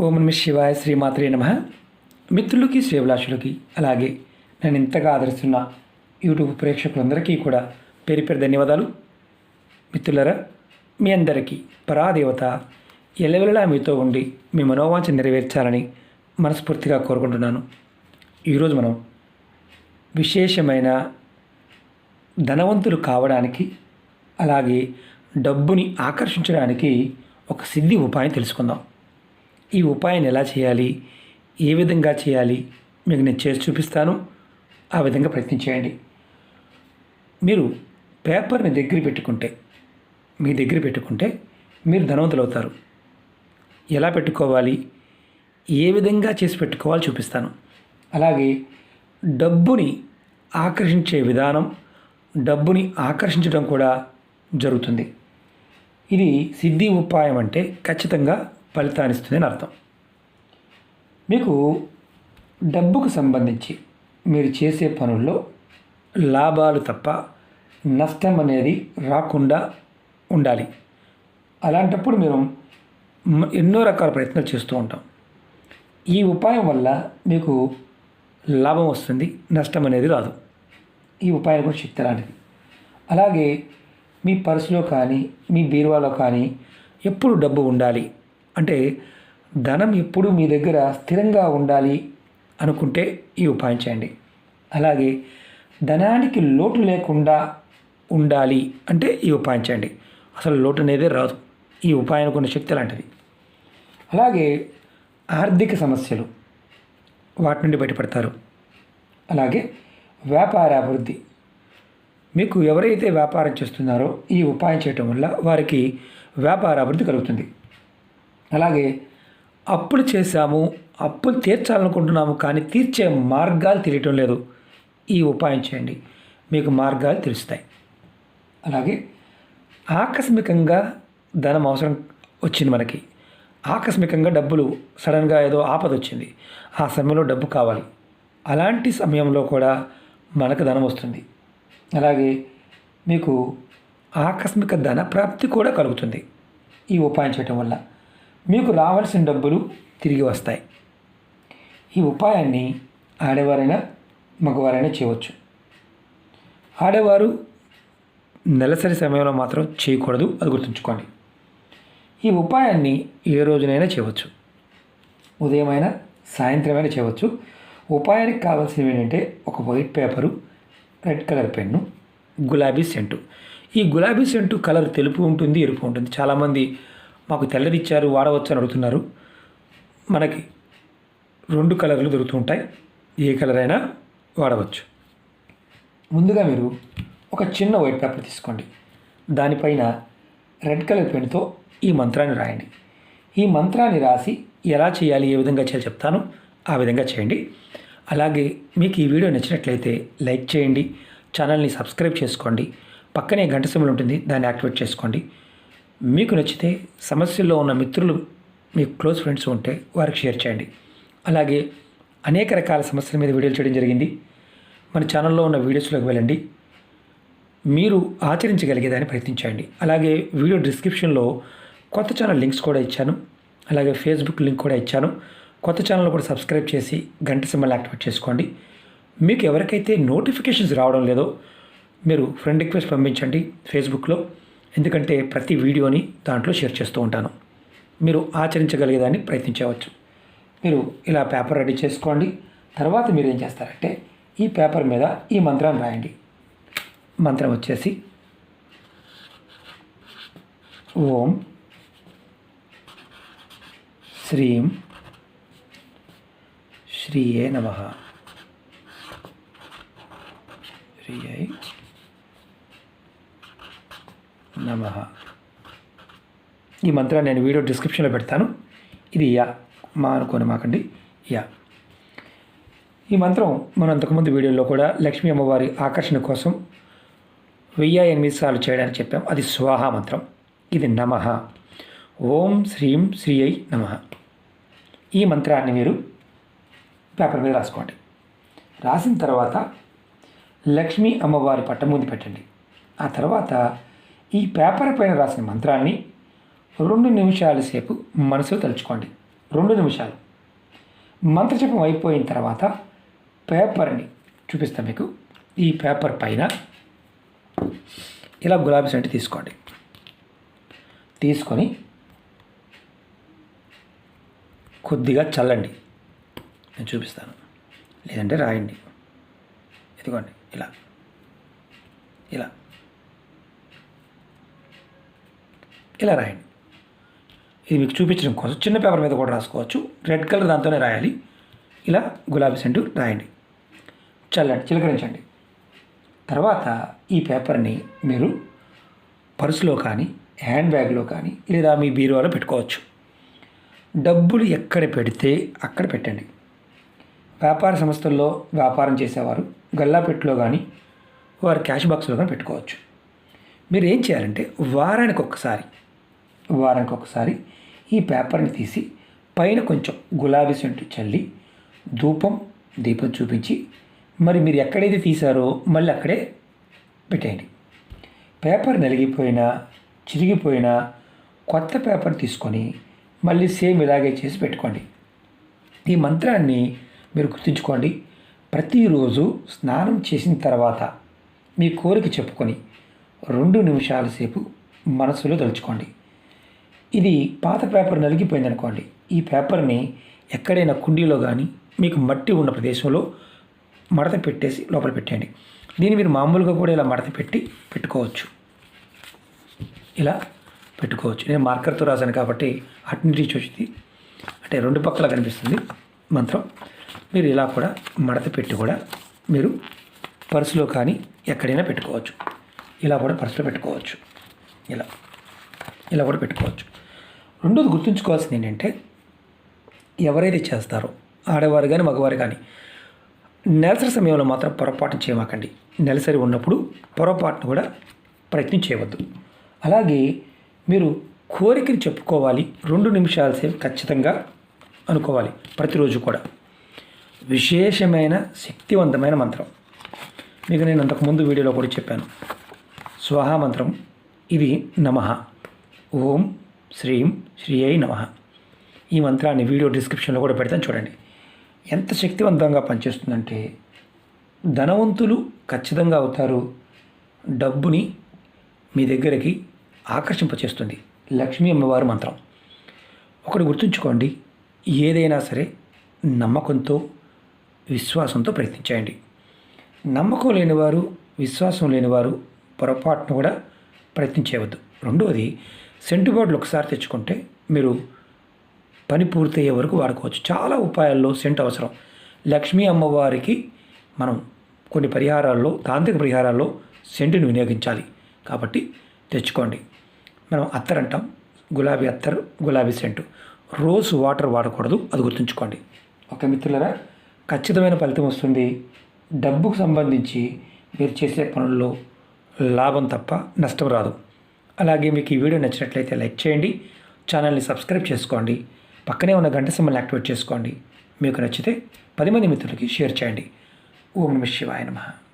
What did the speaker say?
ఓం నమ శివాయ శ్రీమాత్రే నమ. మిత్రులకి శ్రీభిలాషులకి అలాగే నేను ఇంతగా ఆదరిస్తున్న యూట్యూబ్ ప్రేక్షకులందరికీ కూడా పేరు పేరు ధన్యవాదాలు. మిత్రులరా మీ అందరికీ పరాదేవత ఎల్లవెల్లలా మీతో ఉండి మీ మనోవాంఛ నెరవేర్చాలని మనస్ఫూర్తిగా కోరుకుంటున్నాను. ఈరోజు మనం విశేషమైన ధనవంతులు కావడానికి అలాగే డబ్బుని ఆకర్షించడానికి ఒక సిద్ధి ఉపాయం తెలుసుకుందాం. ఈ ఉపాయాన్ని ఎలా చేయాలి? ఏ విధంగా చేయాలి? మీకు నేను చేసి చూపిస్తాను. ఆ విధంగా ప్రయత్నం చేయండి. మీరు పేపర్ని దగ్గర పెట్టుకుంటే మీ దగ్గర పెట్టుకుంటే మీరు ధనవంతులు అవుతారు. ఎలా పెట్టుకోవాలి? ఏ విధంగా చేసి పెట్టుకోవాలి చూపిస్తాను. అలాగే డబ్బుని ఆకర్షించే విధానం డబ్బుని ఆకర్షించడం కూడా జరుగుతుంది. ఇది సిద్ధి ఉపాయం అంటే ఖచ్చితంగా ఫలితాన్ని అని అర్థం. మీకు డబ్బుకు సంబంధించి మీరు చేసే పనుల్లో లాభాలు తప్ప నష్టం అనేది రాకుండా ఉండాలి. అలాంటప్పుడు మీరు ఎన్నో రకాల ప్రయత్నాలు చేస్తూ ఉంటాం. ఈ ఉపాయం వల్ల మీకు లాభం వస్తుంది నష్టం అనేది రాదు. ఈ ఉపాయం కూడా శక్తి లాంటిది. అలాగే మీ పర్సులో కానీ మీ బీరువాలో కానీ ఎప్పుడు డబ్బు ఉండాలి అంటే ధనం ఎప్పుడు మీ దగ్గర స్థిరంగా ఉండాలి అనుకుంటే ఈ ఉపాయం చేయండి. అలాగే ధనానికి లోటు లేకుండా ఉండాలి అంటే ఈ ఉపాయం చేయండి. అసలు లోటు అనేది రాదు. ఈ ఉపాయం కొన్ని శక్తి లాంటిది. అలాగే ఆర్థిక సమస్యలు వాటి నుండి బయటపడతారు. అలాగే వ్యాపార అభివృద్ధి. మీకు ఎవరైతే వ్యాపారం చేస్తున్నారో ఈ ఉపాయం చేయటం వల్ల వారికి వ్యాపార అభివృద్ధి కలుగుతుంది. అలాగే అప్పులు చేశాము అప్పులు తీర్చాలనుకుంటున్నాము కానీ తీర్చే మార్గాలు తెలియటం లేదు. ఈ ఉపాయం చేయండి. మీకు మార్గాలు తెలుస్తాయి. అలాగే ఆకస్మికంగా ధనం అవసరం వచ్చింది మనకి. ఆకస్మికంగా డబ్బులు సడన్గా ఏదో ఆపద వచ్చింది. ఆ సమయంలో డబ్బు కావాలి. అలాంటి సమయంలో కూడా మనకు ధనం వస్తుంది. అలాగే మీకు ఆకస్మిక ధన ప్రాప్తి కూడా కలుగుతుంది. ఈ ఉపాయం చేయటం వల్ల. మీకు రావాల్సిన డబ్బులు తిరిగి వస్తాయి. ఈ ఉపాయాన్ని ఆడవారైనా మగవారైనా చేయవచ్చు. ఆడవారు నెలసరి సమయంలో మాత్రం చేయకూడదు అది గుర్తుంచుకోండి. ఈ ఉపాయాన్ని ఏ రోజునైనా చేయవచ్చు. ఉదయమైనా సాయంత్రమైనా చేయవచ్చు. ఉపాయానికి కావాల్సినవి ఏంటంటే ఒక white paper red colour pen గులాబీ సెంటు. ఈ గులాబీ సెంటు కలర్ తెలుపు ఉంటుంది ఎరుపు ఉంటుంది. చాలామంది మాకు తెల్లది ఇచ్చారు వాడవచ్చు అని అడుగుతున్నారు. మనకి రెండు కలర్లు దొరుకుతుంటాయి ఏ కలర్ అయినా వాడవచ్చు. ముందుగా మీరు ఒక చిన్న వైట్ పేపర్ తీసుకోండి. దానిపైన రెడ్ కలర్ పెన్తో ఈ మంత్రాన్ని రాయండి. ఈ మంత్రాన్ని రాసి ఎలా చేయాలి ఏ విధంగా చేయాలి చెప్తాను. ఆ విధంగా చేయండి. అలాగే మీకు ఈ వీడియో నచ్చినట్లయితే లైక్ చేయండి. ఛానల్ని సబ్స్క్రైబ్ చేసుకోండి. పక్కనే గంట సింబల్ ఉంటుంది దాన్ని యాక్టివేట్ చేసుకోండి. మీకు నచ్చితే సమస్యల్లో ఉన్న మిత్రులు మీ క్లోజ్ ఫ్రెండ్స్ ఉంటే వారికి షేర్ చేయండి. అలాగే అనేక రకాల సమస్యల మీద వీడియోలు చేయడం జరిగింది. మన ఛానల్లో ఉన్న వీడియోస్లోకి వెళ్ళండి. మీరు ఆచరించగలిగేదాన్ని ప్రయత్నించండి. అలాగే వీడియో డిస్క్రిప్షన్లో కొత్త ఛానల్ లింక్స్ కూడా ఇచ్చాను. అలాగే ఫేస్బుక్ లింక్ కూడా ఇచ్చాను. కొత్త ఛానల్ కూడా సబ్స్క్రైబ్ చేసి గంట సింబల్ యాక్టివేట్ చేసుకోండి. మీకు ఎవరికైతే నోటిఫికేషన్స్ రావడం లేదో మీరు ఫ్రెండ్ రిక్వెస్ట్ పంపించండి ఫేస్బుక్లో. ఎందుకంటే ప్రతి వీడియోని దాంట్లో షేర్ చేస్తూ ఉంటాను. మీరు ఆచరించగలిగేదాన్ని ప్రయత్నించవచ్చు. మీరు ఇలా పేపర్ రెడీ చేసుకోండి. తర్వాత మీరు ఏం చేస్తారంటే ఈ పేపర్ మీద ఈ మంత్రాన్ని రాయండి. మంత్రం వచ్చేసి ఓం శ్రీం శ్రీయే నమ. శ్రీయై నమ. ఈ మంత్రాన్ని నేను వీడియో డిస్క్రిప్షన్లో పెడతాను. ఇది యా. మా అనుకోని మాకండి. యా. ఈ మంత్రం మనం అంతకుముందు వీడియోలో కూడా లక్ష్మీ అమ్మవారి ఆకర్షణ కోసం వెయ్యి ఎనిమిది సార్లు చేయడానికి చెప్పాం. అది స్వాహ మంత్రం. ఇది నమ. ఓం శ్రీం శ్రీ అయి నమ. ఈ మంత్రాన్ని మీరు పేపర్ మీద రాసుకోండి. రాసిన తర్వాత లక్ష్మీ అమ్మవారి పట్టం ముందు పెట్టండి. ఆ తర్వాత ఈ పేపర్ పైన రాసిన మంత్రాన్ని రెండు నిమిషాల సేపు మనసులో తలుచుకోండి. రెండు నిమిషాలు. మంత్రజపం అయిపోయిన తర్వాత పేపర్ని చూపిస్తాను మీకు. ఈ పేపర్ పైన ఇలా గులాబీ సెంటు తీసుకోండి. తీసుకొని కొద్దిగా చల్లండి. నేను చూపిస్తాను. లేదంటే రాయండి. ఇదిగోండి. ఇలా. ఇలా. ఇలా రాయండి. ఇది మీకు చూపించడం కోసం చిన్న పేపర్ మీద కూడా రాసుకోవచ్చు. రెడ్ కలర్ దాంతోనే రాయాలి. ఇలా గులాబీ సెంటు రాయండి. చల్లండి చిలకరించండి. తర్వాత ఈ పేపర్ని మీరు పర్సులో కానీ హ్యాండ్ బ్యాగ్లో కానీ లేదా మీ బీరువాలో పెట్టుకోవచ్చు. డబ్బులు ఎక్కడ పెడితే అక్కడ పెట్టండి. వ్యాపార సంస్థల్లో వ్యాపారం చేసేవారు గల్లాపెట్టులో కానీ వారి క్యాష్ బాక్స్లో కానీ పెట్టుకోవచ్చు. మీరు ఏం చేయాలంటే వారానికి ఒక్కసారి వారానికి ఒకసారి ఈ పేపర్ని తీసి పైన కొంచెం గులాబీ సెంటు చల్లి ధూపం దీపం చూపించి మరి మీరు ఎక్కడైతే తీశారో మళ్ళీ అక్కడే పెట్టేయండి. పేపర్ నలిగిపోయినా చిరిగిపోయినా కొత్త పేపర్ తీసుకొని మళ్ళీ సేమ్ ఇలాగే చేసి పెట్టుకోండి. ఈ మంత్రాన్ని మీరు గుర్తుంచుకోండి. ప్రతిరోజు స్నానం చేసిన తర్వాత మీ కోరిక చెప్పుకొని రెండు నిమిషాల సేపు మనసులో తలుచుకోండి. ఇది పాత పేపర్ నలిగిపోయింది అనుకోండి ఈ పేపర్ని ఎక్కడైనా కుండీలో కానీ మీకు మట్టి ఉన్న ప్రదేశంలో మడత పెట్టేసి లోపల పెట్టండి దీన్ని మీరు మామూలుగా కూడా ఇలా మడత పెట్టి పెట్టుకోవచ్చు. ఇలా పెట్టుకోవచ్చు. నేను మార్కర్తో రాశాను కాబట్టి అటు నుంచి అంటే రెండు పక్కల కనిపిస్తుంది మంత్రం. మీరు ఇలా కూడా మడత పెట్టి కూడా మీరు పర్సులో కానీ ఎక్కడైనా పెట్టుకోవచ్చు. ఇలా కూడా పర్సులో పెట్టుకోవచ్చు. ఇలా. ఇలా కూడా పెట్టుకోవచ్చు. రెండోది గుర్తుంచుకోవాల్సింది ఏంటంటే ఎవరైతే చేస్తారో ఆడవారు కానీ మగవారు కానీ నెలసరి సమయంలో మాత్రం పొరపాటు చేయమాకండి. నెలసరి ఉన్నప్పుడు పొరపాటును కూడా ప్రయత్నం చేయవద్దు. అలాగే మీరు కోరికని చెప్పుకోవాలి. రెండు నిమిషాల సేపు ఖచ్చితంగా అనుకోవాలి. ప్రతిరోజు కూడా. విశేషమైన శక్తివంతమైన మంత్రం. మీకు నేను అంతకుముందు వీడియోలో కూడా చెప్పాను. స్వాహా మంత్రం. ఇది నమ. ఓం శ్రీం శ్రీ అయి నమ. ఈ మంత్రాన్ని వీడియో డిస్క్రిప్షన్లో కూడా పెడతాను చూడండి. ఎంత శక్తివంతంగా పనిచేస్తుందంటే ధనవంతులు ఖచ్చితంగా అవుతారు. డబ్బుని మీ దగ్గరికి ఆకర్షింపచేస్తుంది. లక్ష్మీ అమ్మవారి మంత్రం. ఒకటి గుర్తుంచుకోండి ఏదైనా సరే నమ్మకంతో విశ్వాసంతో ప్రయత్నించండి నమ్మకం లేనివారు విశ్వాసం లేనివారు పొరపాటును కూడా ప్రయత్నించేవద్దు రెండవది సెంటు బోర్డులు ఒకసారి తెచ్చుకుంటే మీరు పని పూర్తయ్యే వరకు వాడుకోవచ్చు. చాలా ఉపాయాల్లో సెంట్ అవసరం. లక్ష్మీ అమ్మవారికి మనం కొన్ని పరిహారాల్లో తాంత్రిక పరిహారాల్లో సెంటుని వినియోగించాలి. కాబట్టి తెచ్చుకోండి. మనం అత్తర్ అంటాం. గులాబీ అత్తర్ గులాబీ సెంటు. రోజు వాటర్ వాడకూడదు. అది గుర్తుంచుకోండి. ఓకే మిత్రులరా ఖచ్చితమైన ఫలితం వస్తుంది. డబ్బుకు సంబంధించి మీరు చేసే పనుల్లో లాభం తప్ప నష్టం రాదు. అలాగే మీకు ఈ వీడియో నచ్చినట్లయితే లైక్ చేయండి ఛానల్ని సబ్స్క్రైబ్ చేసుకోండి పక్కనే ఉన్న గంట సింబల్ని యాక్టివేట్ చేసుకోండి. మీకు నచ్చితే పది మంది మిత్రులకి షేర్ చేయండి. ఓం నమ శివాయ నమః.